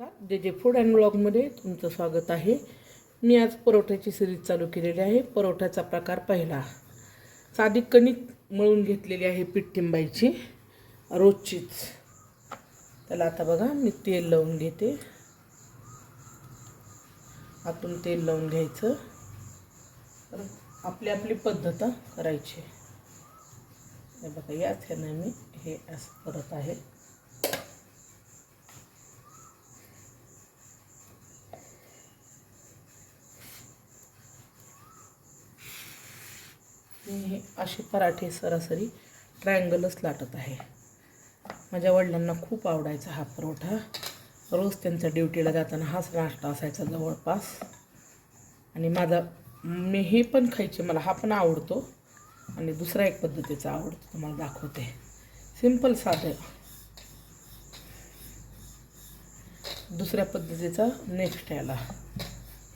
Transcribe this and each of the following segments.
नमस्कार. जे जे फूड अँड ब्लॉगमध्ये तुमचं स्वागत आहे. मी आज परोठ्याची सिरीज चालू केलेली आहे. परोठ्याचा प्रकार पहिला. साधी कणिक मळून घेतलेली आहे पिठ्ठिंबाईची रोजचीच त्याला आता बघा मी तेल लावून घेते. आतून तेल लावून घ्यायचं. तर आपली आपली पद्धत करायची. हे बघा याच ह्यानं मी हे असं करत आहे. हे असे पराठे सरासरी ट्रायंगलच लाटत आहे. माझ्या वडिलांना खूप आवडायचा हा परोठा. रोज त्यांच्या ड्युटीला जाताना हाच नाश्ता असायचा जवळपास. आणि माझा मी हे पण खायचे मला हा पण आवडतो. आणि दुसरा एक पद्धतीचा आवडतो तुम्हाला दाखवते. सिंपल साधं. दुसऱ्या पद्धतीचा नेक्स्ट याला.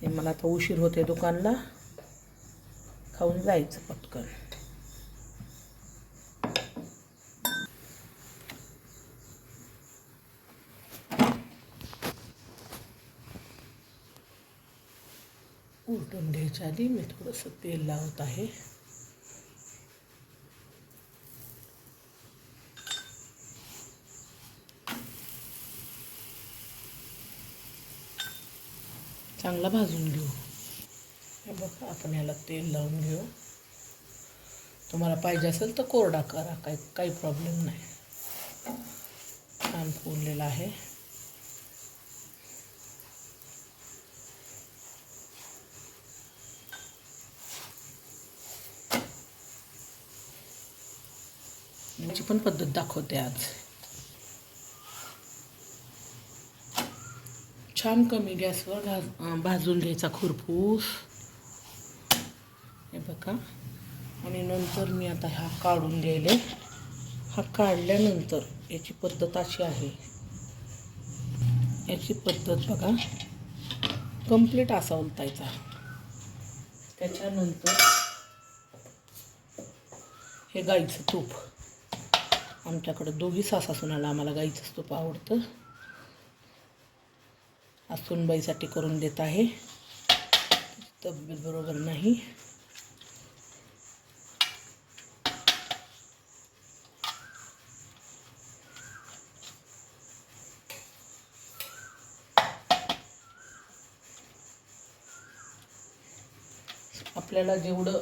हे मला आता उशीर होते दुकानला. खाऊन जायचं पटकन. उलटून घ्यायच्या आधी मी थोडंसं तेल लावत आहे. चांगला भाजून घेऊ. हे बघा आपण याला तेल लावून घेऊ. तुम्हाला पाहिजे असेल तर कोरडा करा काही काही प्रॉब्लेम नाही. छान फुललेला आहे. याची पण पद्धत दाखवते आज. छान कमी गॅसवर भाज भाजून घ्यायचा खुरपूस. बघा. आणि नंतर मी आता हा काढून लिहिले हा काढल्यानंतर याची पद्धत अशी आहे. याची पद्धत बघा. कंप्लीट असा उलतायचा त्याच्यानंतर हे गाईचं तूप. आमच्याकडं दोघी सासा सुनाला आम्हाला गाईचंच तूप आवडतं. आज सुनबाईसाठी करून देत आहे. तब्येत बरोबर नाही. आपल्याला जेवढं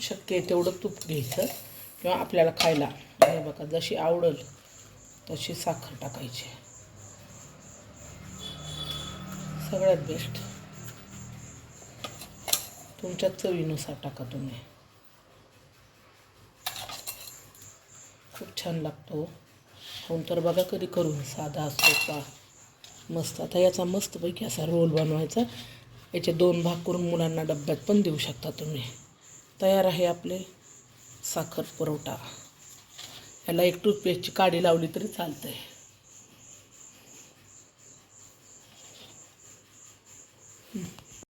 शक्य आहे तेवढं तूप घ्यायचं किंवा आपल्याला खायला. हे बघा जशी आवडल तशी साखर टाकायची. सगळ्यात बेस्ट तुमच्या चवीनुसार टाका तुम्ही. खूप छान लागतो होऊन तर बघा कधी करून साधा सोपा मस्त. आता याचा मस्तपैकी असा रोल बनवायचा. याचे दोन भाग करून मुलांना डब्यात पण देऊ शकता तुम्ही. तयार आहे आपले साखर पुरवठा. याला एक टूथपेस्टची काडी लावली तरी चालते